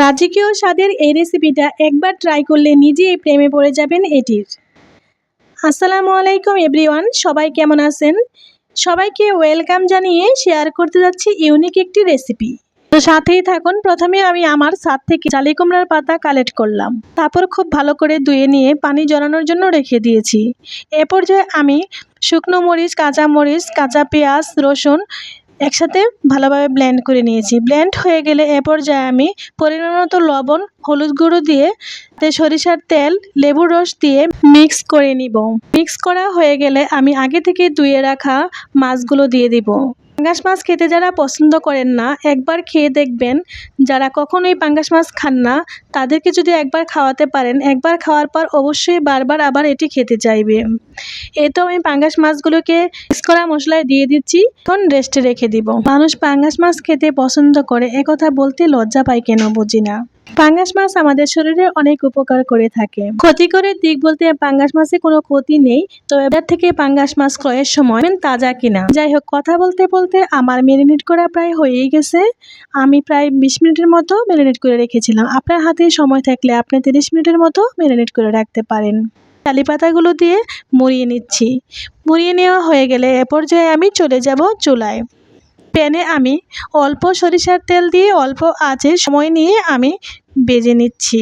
রাজকীয় স্বাদের এই রেসিপিটা একবার ট্রাই করলে নিজেই প্রেমে পড়ে যাবেন এটির। আসসালামু আলাইকুম এভরিওয়ান সবাই কেমন আছেন? সবাইকে ওয়েলকাম জানিয়ে শেয়ার করতে যাচ্ছি ইউনিক একটি রেসিপি তো সাথেই থাকুন, প্রথমে আমি আমার ছাদ থেকে জালি কুমড়ার পাতা কালেক্ট করলাম। তারপর খুব ভালো করে ধুয়ে নিয়ে পানি জড়ানোর জন্য রেখে দিয়েছি। এ পর্যায়ে আমি শুকনো মরিচ, কাঁচা মরিচ, কাঁচা পেঁয়াজ, রসুন একসাথে ভালোভাবে ব্লেন্ড করে নিয়েছি। ব্লেন্ড হয়ে গেলে এ পর্যায়ে আমি পরিমাণ মতো লবণ, হলুদ গুঁড়ো দিয়ে তে সরিষার তেল, লেবুর রস দিয়ে মিক্স করে নিব। মিক্স করা হয়ে গেলে আমি আগে থেকে ধুয়ে রাখা মাছগুলো দিয়ে দিব। পাঙ্গাস মাছ খেতে যারা পছন্দ করেন না, একবার খেয়ে দেখবেন। যারা কখনোই পাঙ্গাস মাছ খান না, তাদেরকে যদি একবার খাওয়াতে পারেন, একবার খাওয়ার পর অবশ্যই বারবার আবার এটি খেতে চাইবে। এই তো আমি পাঙ্গাস মাছগুলোকে মিক্স করা মশলায় দিয়ে দিচ্ছি, এখন রেস্টে রেখে দিব। মানুষ পাঙ্গাস মাছ খেতে পছন্দ করে, একথা বলতে লজ্জা পায় কেন বুঝি না। পাঙ্গাস মাছ আমাদের শরীরে অনেক উপকার করে থাকে। ক্ষতিকরের দিক বলতে পাঙ্গাস মাছে কোনো ক্ষতি নেই, তো এবার থেকে পাঙ্গাস মাছ ক্রয়ের সময় তাজা কিনা। যাই হোক, কথা বলতে বলতে আমার মেরিনেট করা প্রায় হয়েই গেছে। আমি প্রায় বিশ মিনিটের মতো মেরিনেট করে রেখেছিলাম। আপনার হাতে সময় থাকলে আপনি তিরিশ মিনিটের মতো মেরিনেট করে রাখতে পারেন। চালি পাতাগুলো দিয়ে মুড়িয়ে নিচ্ছি। মুড়িয়ে নেওয়া হয়ে গেলে এ পর্যায়ে আমি চলে যাব চুলায়। প্যানে আমি অল্প সরিষার তেল দিয়ে অল্প আঁচে সময় নিয়ে আমি বেজে নিচ্ছি।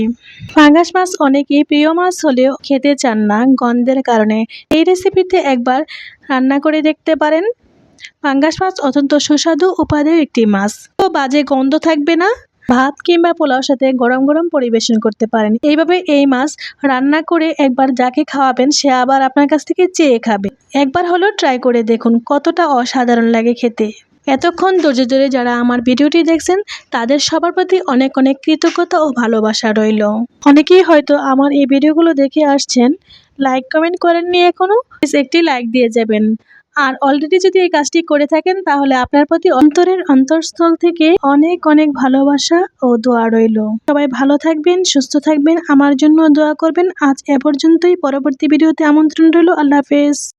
পাঙ্গাস মাছ অনেকেই প্রিয় মাছ হলেও খেতে চান না গন্ধের কারণে। এই রেসিপিতে একবার রান্না করে দেখতে পারেন। পাঙ্গাস মাছ অত্যন্ত সুস্বাদু উপাদেয় একটি মাছ। তো বাজে গন্ধ থাকবে না? ভাত কিংবা পোলাওর সাথে গরম গরম পরিবেশন করতে পারেন। এইভাবে এই মাছ রান্না করে একবার যাকে খাওয়াবেন, সে আবার আপনার কাছ থেকে চেয়ে খাবে। একবার হলেও ট্রাই করে দেখুন কতটা অসাধারণ লাগে খেতে। এতক্ষণ ধৈর্য ধরে যারা আমার ভিডিওটি দেখছেন, তাদের সবার প্রতি অনেক অনেক কৃতজ্ঞতা ও ভালোবাসা রইল। অনেকেই হয়তো আমার এই ভিডিওগুলো দেখে আসছেন, লাইক কমেন্ট করেননি এখনও প্লিজ একটি লাইক দিয়ে যাবেন। আর অলরেডি যদি এই কাজটি করে থাকেন, তাহলে আপনার প্রতি অন্তরের অন্তরস্থল থেকে অনেক অনেক ভালোবাসা ও দোয়া রইল। সবাই ভালো থাকবেন, সুস্থ থাকবেন, আমার জন্য দোয়া করবেন। আজ এ পর্যন্তই, পরবর্তী ভিডিওতে আমন্ত্রণ রইল। আল্লাহ হাফেজ।